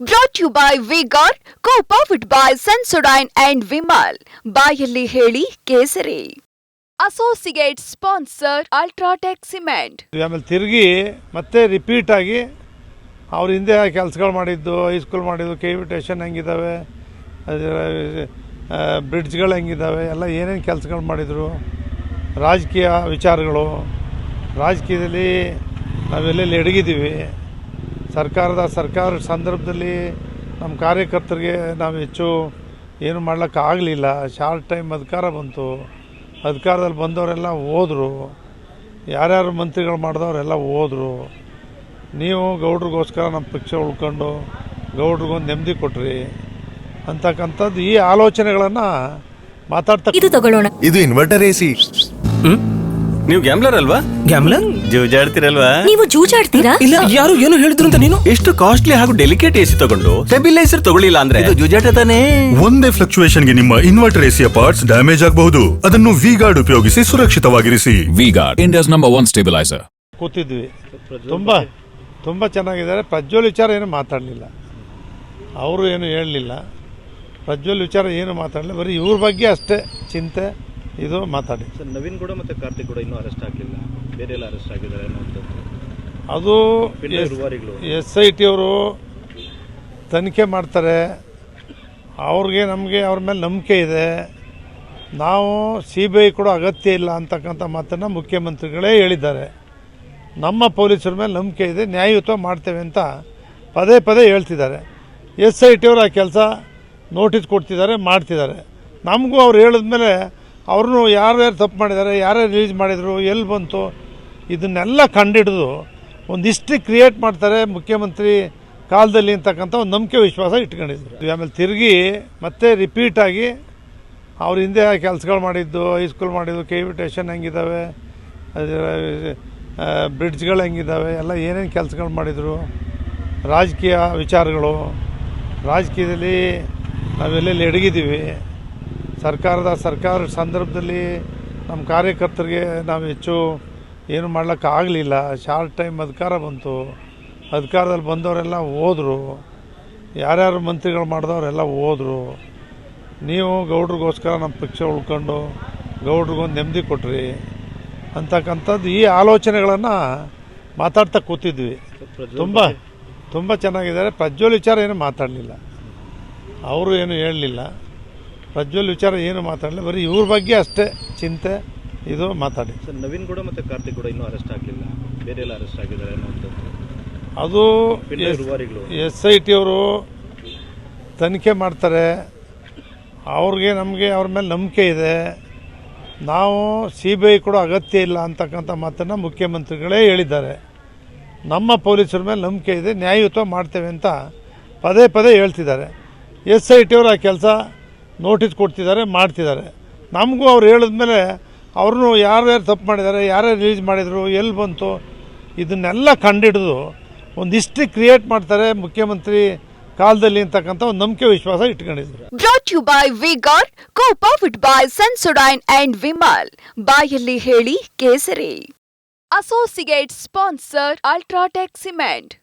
Brought you by V Guard co powered by Sensodyne and Vimal ಬಾಯಲ್ಲಿ ಹೇಳಿ ಕೇಸರಿ. Associate sponsor UltraTech cement ಆಮೇಲೆ ತಿರುಗಿ ಮತ್ತೆ ರಿಪೀಟ್ ಆಗಿ ಅವ್ರ ಹಿಂದೆ ಕೆಲಸಗಳು ಮಾಡಿದ್ದು ಹೈಸ್ಕೂಲ್ ಮಾಡಿದ್ದು ಕೆ ವಿ ಟೇಷನ್ ಹೆಂಗಿದ್ದಾವೆ ಬ್ರಿಡ್ಜ್ಗಳು ಹೆಂಗಿದ್ದಾವೆ ಎಲ್ಲ ಏನೇನು ಕೆಲಸಗಳು ಮಾಡಿದರು, ರಾಜಕೀಯ ವಿಚಾರಗಳು, ರಾಜಕೀಯದಲ್ಲಿ ನಾವೆಲ್ಲೆಲ್ಲಿ ಎಡಗಿದ್ದೀವಿ. ಸರ್ಕಾರದ ಸರ್ಕಾರ ಸಂದರ್ಭದಲ್ಲಿ ನಮ್ಮ ಕಾರ್ಯಕರ್ತರಿಗೆ ನಾವು ಹೆಚ್ಚು ಏನು ಮಾಡಲಿಕ್ಕಾಗಲಿಲ್ಲ ಶಾರ್ಟ್ ಟೈಮ್ ಅಧಿಕಾರ ಬಂತು. ಅಧಿಕಾರದಲ್ಲಿ ಬಂದವರೆಲ್ಲ ಹೋದರು. ಯಾರ್ಯಾರು ಮಂತ್ರಿಗಳು ಮಾಡಿದವರೆಲ್ಲ ಹೋದರು. ನೀವು ಗೌಡ್ರಿಗೋಸ್ಕರ ನಮ್ಮ ಪಕ್ಷ ಉಳ್ಕೊಂಡು ಗೌಡ್ರಿಗೊಂದು ನೆಮ್ಮದಿ ಕೊಟ್ರಿ ಅಂತಕ್ಕಂಥದ್ದು ಈ ಆಲೋಚನೆಗಳನ್ನು ಮಾತಾಡ್ತಾ ಇದು ತಗೊಳ್ಳೋಣ. ಇದು ಇನ್ವರ್ಟರ್ ಎ ಹ್ಮ್? ನೀವು ಗ್ಯಾಮ್ಲರ್ ಅಲ್ವಾ? ಗ್ಯಾಮ್ಲರ್ ಜೂಜಾಡ್ತಿರಲ್ವಾ? ನೀವು ಜೂಜಾಡ್ತೀರಾ? ಇಲ್ಲ ಯಾರು ಏನು ಹೇಳಿದ್ರು ಅಂತ ನೀನು? ಎಷ್ಟು ಕಾಸ್ಟ್ಲಿ ಹಾಗೂ ಡೆಲಿಕೇಟ್ ಎಸಿ ತಗೊಂಡು ಸ್ಟೆಬಿಲೈಸರ್ ತಗೊಳ್ಳಿಲ್ಲ ಅಂದ್ರೆ? ಇದು ಜೂಜಾಟ ತಾನೇ. ಒಂದೇ ಫ್ಲಕ್ಚುಯೇಷನ್ಗೆ ನಿಮ್ಮ ಇನ್ವರ್ಟರ್ ಎಸಿಯ ಪಾರ್ಟ್ಸ್ ಡ್ಯಾಮೇಜ್ ಆಗಬಹುದು. ಅದನ್ನು ವಿ ಗಾರ್ಡ್ ಉಪಯೋಗಿಸಿ ಸುರಕ್ಷಿತವಾಗಿರಿಸಿ. V-Guard, India's number one stabilizer. ಕೂತಿದ್ವಿ. ತುಂಬಾ ತುಂಬಾ ಚೆನ್ನಾಗಿದ್ದಾರೆ. ಪ್ರಜ್ವಲ್ ವಿಚಾರ ಏನು ಮಾತಾಡಲಿಲ್ಲ. ಅವರು ಏನು ಹೇಳಲಿಲ್ಲ. ಪ್ರಜ್ವಲ್ ವಿಚಾರ ಏನು ಮಾತಾಡಲಿಲ್ಲ. ಬರೀ ಇವ್ರ ಬಗ್ಗೆ ಅಷ್ಟೇ ಚಿಂತೆ. ಇದು ಮಾತಾಡಿ. ಸರ್ ನವೀನ್ ಕೂಡ ಮತ್ತೆ ಕಾರ್ತಿಕ್ ಕೂಡ ಇನ್ನೂ ಅರೆಸ್ಟ್ ಆಗಲಿಲ್ಲ. ಬೇರೆ ಎಲ್ಲ ಅರೆಸ್ಟ್ ಆಗಿದ್ದಾರೆ ಅದು. ಎಸ್ ಐ ಟಿ ಅವರು ತನಿಖೆ ಮಾಡ್ತಾರೆ. ಅವ್ರಿಗೆ ನಮಗೆ ಅವ್ರ ಮೇಲೆ ನಂಬಿಕೆ ಇದೆ. ನಾವು ಸಿ ಬಿ ಐ ಕೂಡ ಅಗತ್ಯ ಇಲ್ಲ ಅಂತಕ್ಕಂಥ ಮಾತನ್ನು ಮುಖ್ಯಮಂತ್ರಿಗಳೇ ಹೇಳಿದ್ದಾರೆ. ನಮ್ಮ ಪೊಲೀಸರ ಮೇಲೆ ನಂಬಿಕೆ ಇದೆ. ನ್ಯಾಯಯುತ ಮಾಡ್ತೇವೆ ಅಂತ ಪದೇ ಪದೇ ಹೇಳ್ತಿದ್ದಾರೆ. ಎಸ್ ಐ ಟಿ ಅವರು ಆ ಕೆಲಸ ನೋಟಿಸ್ ಕೊಡ್ತಿದ್ದಾರೆ ಮಾಡ್ತಿದ್ದಾರೆ. ನಮಗೂ ಅವ್ರು ಹೇಳಿದ್ಮೇಲೆ ಅವ್ರನ್ನೂ ಯಾರ್ಯಾರು ತಪ್ಪು ಮಾಡಿದ್ದಾರೆ, ಯಾರ್ಯಾರು ರಿಲೀಸ್ ಮಾಡಿದರು, ಎಲ್ಲಿ ಬಂತು, ಇದನ್ನೆಲ್ಲ ಕಂಡಿಡಿದು ಒಂದು ಹಿಸ್ಟ್ರಿ ಕ್ರಿಯೇಟ್ ಮಾಡ್ತಾರೆ ಮುಖ್ಯಮಂತ್ರಿ ಕಾಲದಲ್ಲಿ ಅಂತಕ್ಕಂಥ ಒಂದು ನಂಬಿಕೆ ವಿಶ್ವಾಸ ಇಟ್ಕೊಂಡಿದ್ರು. ಆಮೇಲೆ ತಿರುಗಿ ಮತ್ತೆ ರಿಪೀಟಾಗಿ ಅವ್ರ ಹಿಂದೆ ಕೆಲಸಗಳು ಮಾಡಿದ್ದು ಹೈಸ್ಕೂಲ್ ಮಾಡಿದ್ದು ಕೆ ವಿ ಟೇಷನ್ ಹೆಂಗಿದ್ದಾವೆ ಬ್ರಿಡ್ಜ್ಗಳು ಹೆಂಗಿದ್ದಾವೆ ಎಲ್ಲ ಏನೇನು ಕೆಲಸಗಳು ಮಾಡಿದರು, ರಾಜಕೀಯ ವಿಚಾರಗಳು, ರಾಜಕೀಯದಲ್ಲಿ ನಾವೆಲ್ಲೆಲ್ಲಿ ಎಡಗಿದ್ದೀವಿ ಸರ್ಕಾರದ ಸರ್ಕಾರ ಸಂದರ್ಭದಲ್ಲಿ ನಮ್ಮ ಕಾರ್ಯಕರ್ತರಿಗೆ ನಾವು ಹೆಚ್ಚು ಏನು ಮಾಡಲಿಕ್ಕಾಗಲಿಲ್ಲ ಶಾರ್ಟ್ ಟೈಮ್ ಅಧಿಕಾರ ಬಂತು. ಅಧಿಕಾರದಲ್ಲಿ ಬಂದವರೆಲ್ಲ ಹೋದರು. ಯಾರ್ಯಾರು ಮಂತ್ರಿಗಳು ಮಾಡಿದವರೆಲ್ಲ ಹೋದರು. ನೀವು ಗೌಡ್ರಿಗೋಸ್ಕರ ನಮ್ಮ ಪಕ್ಷ ಉಳ್ಕೊಂಡು ಗೌಡ್ರಿಗೊಂದು ನೆಮ್ಮದಿ ಕೊಟ್ರಿ ಅಂತಕ್ಕಂಥದ್ದು ಈ ಆಲೋಚನೆಗಳನ್ನು ಮಾತಾಡ್ತಾ ಕೂತಿದ್ವಿ. ತುಂಬ ತುಂಬ ಚೆನ್ನಾಗಿದ್ದಾರೆ. ಪ್ರಜ್ವಲ್ ವಿಚಾರ ಏನು ಮಾತಾಡಲಿಲ್ಲ. ಅವರು ಏನು ಹೇಳಲಿಲ್ಲ. ಪ್ರಜ್ವಲ್ ವಿಚಾರ ಏನು ಮಾತಾಡಲಿಲ್ಲ ಬರೀ ಇವ್ರ ಬಗ್ಗೆ ಅಷ್ಟೇ ಚಿಂತೆ ಇದು ಮಾತಾಡಿ. ಸರ್ ನವೀನ್ ಕೂಡ ಮತ್ತು ಕಾರ್ತಿಕ್ ಕೂಡ ಇನ್ನೂ ಅರೆಸ್ಟ್ ಆಗಲಿಲ್ಲ. ಬೇರೆ ಎಲ್ಲ ಅರೆಸ್ಟ್ ಆಗಿದ್ದಾರೆ ಅದು. ಎಸ್ ಐ ಟಿ ಅವರು ತನಿಖೆ ಮಾಡ್ತಾರೆ. ಅವ್ರಿಗೆ ನಮಗೆ ಅವ್ರ ಮೇಲೆ ನಂಬಿಕೆ ಇದೆ. ನಾವು ಸಿ ಬಿ ಐ ಕೂಡ ಅಗತ್ಯ ಇಲ್ಲ ಅಂತಕ್ಕಂಥ ಮಾತನ್ನು ಮುಖ್ಯಮಂತ್ರಿಗಳೇ ಹೇಳಿದ್ದಾರೆ. ನಮ್ಮ ಪೊಲೀಸರ ಮೇಲೆ ನಂಬಿಕೆ ಇದೆ ನ್ಯಾಯಯುತ ಮಾಡ್ತೇವೆ ಅಂತ ಪದೇ ಪದೇ ಹೇಳ್ತಿದ್ದಾರೆ. ಎಸ್ ಐ ಟಿ ಅವರು ಆ ಕೆಲಸ ನೋಟಿಸ್ ಕೊಡ್ತಿದ್ದಾರೆ, ಮಾಡ್ತಿದ್ದಾರೆ. ನಮಗೂ ಅವ್ರು ಹೇಳಿದ್ಮೇಲೆ ಅವ್ರನ್ನೂ ಯಾರ್ಯಾರು ತಪ್ಪು ಮಾಡಿದ್ದಾರೆ, ಯಾರ್ಯಾರು ರಿಲೀಸ್ ಮಾಡಿದರು, ಎಲ್ಲಿ ಬಂತು, ಇದನ್ನೆಲ್ಲ ಕಂಡಿಡಿದು ಒಂದು ಹಿಸ್ಟ್ರಿ ಕ್ರಿಯೇಟ್ ಮಾಡ್ತಾರೆ ಮುಖ್ಯಮಂತ್ರಿ ಕಾಲದಲ್ಲಿ ಅಂತಕ್ಕಂಥ ಒಂದು ನಂಬಿಕೆ ವಿಶ್ವಾಸ ಇಟ್ಕೊಂಡಿದ್ರು. Brought you by V guard powered by Sensodyne and Vimal ಬಾಯಲ್ಲಿ ಹೇಳಿ ಕೇಸರಿ. Associate sponsor UltraTech cement